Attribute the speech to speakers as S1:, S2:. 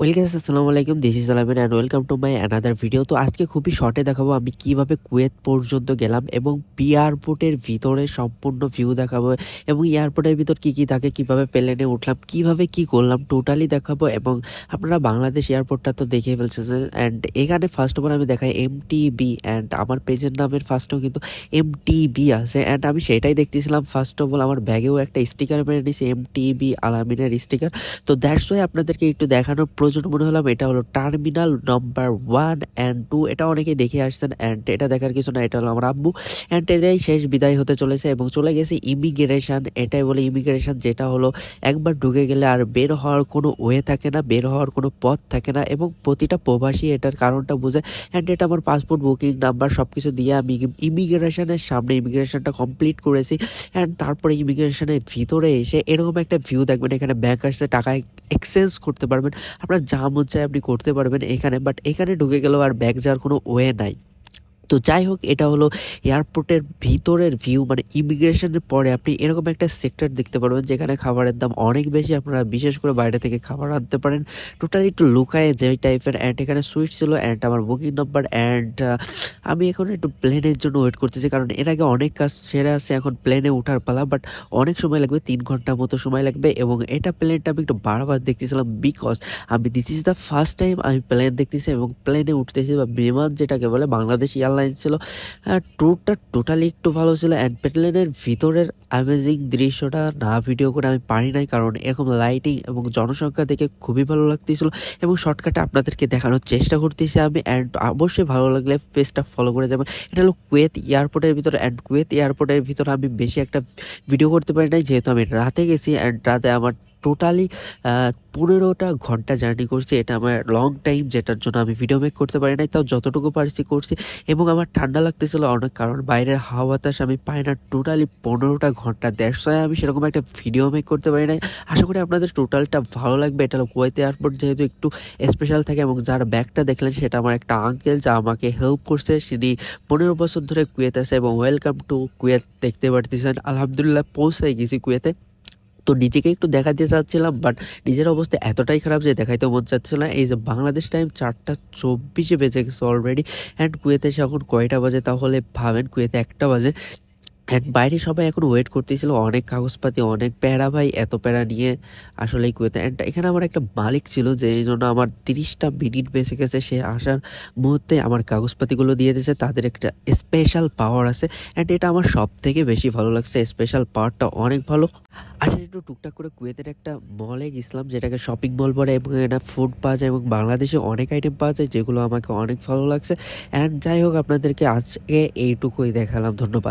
S1: Welcome আসসালামু আলাইকুম। This is Alamin and welcome to my another video তো আজকে খুবই শর্টে দেখাবো আমি কীভাবে কুয়েত পর্যন্ত গেলাম এবং এয়ারপোর্টের ভিতরে সম্পূর্ণ ভিউ দেখাবো এবং এয়ারপোর্টের ভিতর কি কি থাকে, কীভাবে প্লেনে উঠলাম, কীভাবে কি করলাম টোটালি দেখাবো এবং আপনারা বাংলাদেশ এয়ারপোর্টটা তো দেখে ফেলছেন অ্যান্ড এখানে ফার্স্ট অফ অল আমি দেখাই এম টিবি অ্যান্ড আমার পেজের নামের ফার্স্টও কিন্তু এম টিবি আছে। অ্যান্ড আমি সেটাই দেখতেছিলাম ফার্স্ট অফ অল আমার ব্যাগেও একটা স্টিকার মেরে নিয়েছি এম টিবি আলামিনের স্টিকার তো দ্যাটস ওয়াই আপনাদেরকে একটু দেখানোর প্রয়োজন মনে হলাম, এটা হলো terminal number one and two এটা অনেকেই দেখে আসছেন অ্যান্ড এটা দেখার কিছু না, এটা হলো আমার আব্বু অ্যান্ড এটাই শেষ বিদায় হতে চলেছে এবং চলে গেছে ইমিগ্রেশন এটাই বলে ইমিগ্রেশন যেটা হলো একবার ঢুকে গেলে আর বের হওয়ার কোনো ওয়ে থাকে না, বের হওয়ার কোনো পথ থাকে না এবং প্রতিটা প্রবাসী এটার কারণটা বুঝে অ্যান্ড এটা আমার পাসপোর্ট বুকিং নাম্বার সব কিছু দিয়ে আমি ইমিগ্রেশনের সামনে ইমিগ্রেশনটা কমপ্লিট করেছি অ্যান্ড তারপরে ইমিগ্রেশনের ভিতরে এসে এরকম একটা ভিউ দেখবেন, এখানে ব্যাংক আসছে টাকা এক্সচেঞ্জ করতে পারবেন। আপনার যা মন চায় আপনি করতে পারবেন এখানে বাট এখানে ঢুকে গেলেও আর ব্যাগ যাওয়ার কোনো ওয়ে নাই। তো যাই হোক, এটা হলো এয়ারপোর্টের ভিতরের ভিউ মানে ইমিগ্রেশনের পরে আপনি এরকম একটা সেক্টর দেখতে পারবেন যেখানে খাবারের দাম অনেক বেশি। আপনারা বিশেষ করে বাইরে থেকে খাবার আনতে পারেন। টোটালি একটু লুকায় যে টাইপের অ্যান্ড এখানে সুইট ছিল অ্যান্ড আমার বুকিং নাম্বার অ্যান্ড আমি এখন একটু প্লেনের জন্য ওয়েট করতেছি, কারণ এর আগে অনেক কাজ সেরে আছে এখন প্লেনে ওঠার পালা বাট অনেক সময় লাগবে, তিন ঘণ্টার মতো সময় লাগবে, এবং এটা প্লেনটা আমি একটু বারবার দেখতেছিলাম বিকজ আমি this is the first time আমি প্লেন দেখতেছি এবং প্লেনে উঠতেছি, বা বিমান যেটাকে বলে বাংলাদেশ এয়ারলাইন্স ছিল। ট্যুরটা টোটালি একটু ভালো ছিল। অ্যান্ড ভিতরের অ্যামেজিং দৃশ্যটা না ভিডিও করে আমি পারি নাই কারণ এরকম লাইটিং এবং জনসংখ্যা দেখে খুবই ভালো লাগতেছিল এবং শর্টকাটে আপনাদেরকে দেখানোর চেষ্টা করতেছি আমি। অ্যান্ড অবশ্যই ভালো লাগলে পেজটা ফলো করে যাবেন। এটা হলো কুয়েত এয়ারপোর্টের ভিতরে। অ্যান্ড কুয়েত এয়ারপোর্টের ভিতরে আমি বেশি একটা ভিডিও করতে পারি নাই। যেহেতু আমি রাতে গেছি। অ্যান্ড রাতে আমার টোটালি পনেরোটা ঘণ্টা জার্নি করছি। এটা আমার লং টাইম যেটার জন্য আমি ভিডিও মেক করতে পারি নাই, তাও যতটুকু পারছি করছি। এবং আমার ঠান্ডা লাগতেছিল অনেক, কারণ বাইরের হাওয়া বাতাস আমি পাই না। টোটালি পনেরোটা ঘণ্টা দেড়শো আমি সেরকম একটা ভিডিও মেক করতে পারি নাই। আশা করি আপনাদের টোটালটা ভালো লাগবে। এটা কুয়েত এয়ারপোর্ট যেহেতু একটু স্পেশাল থাকে এবং যার ব্যাগটা দেখলেন, সেটা আমার একটা আঙ্কেল যা আমাকে হেল্প করছে। তিনি পনেরো বছর ধরে কুয়েত আছে এবং ওয়েলকাম টু কুয়েত দেখতে পারতেছেন। আলহামদুলিল্লাহ, পৌঁছে গেছি কুয়েতে তো নিজেকে একটু দেখা দিয়ে চাচ্ছিলাম বাট নিজের অবস্থা এতটাই খারাপ যে দেখাইতে মন চাচ্ছিল না। এই যে বাংলাদেশ টাইম চারটা চব্বিশে বেজে গেছে অলরেডি অ্যান্ড কুয়েতে এসে এখন কয়টা বাজে তাহলে ভাবেন? কুয়েতে একটা বাজে। অ্যান্ড বাইরে সবাই এখন ওয়েট করতেছিল, অনেক কাগজপাতি, অনেক প্যারা ভাই, এত প্যারা নিয়ে আসলেই কুয়েতে। অ্যান্ড এখানে আমার একটা মালিক ছিল যে এই জন্য আমার তিরিশটা মিনিট বেঁচে গেছে, সে আসার মুহূর্তে আমার কাগজপাতিগুলো দিয়ে দিয়েছে, তাদের একটা স্পেশাল পাওয়ার আছে। অ্যান্ড এটা আমার সব থেকে বেশি ভালো লাগছে স্পেশাল পাওয়ারটা অনেক ভালো। আসলে একটু টুকটাক করে কুয়েতের একটা মলে গেছিলাম, যেটাকে শপিং মল বলে, এবং এটা ফুড পাওয়া যায়, এবং বাংলাদেশে অনেক আইটেম পাওয়া যায়, যেগুলো আমাকে অনেক ভালো লাগছে। অ্যান্ড যাই হোক, আপনাদেরকে আজকে এইটুকুই দেখালাম, ধন্যবাদ।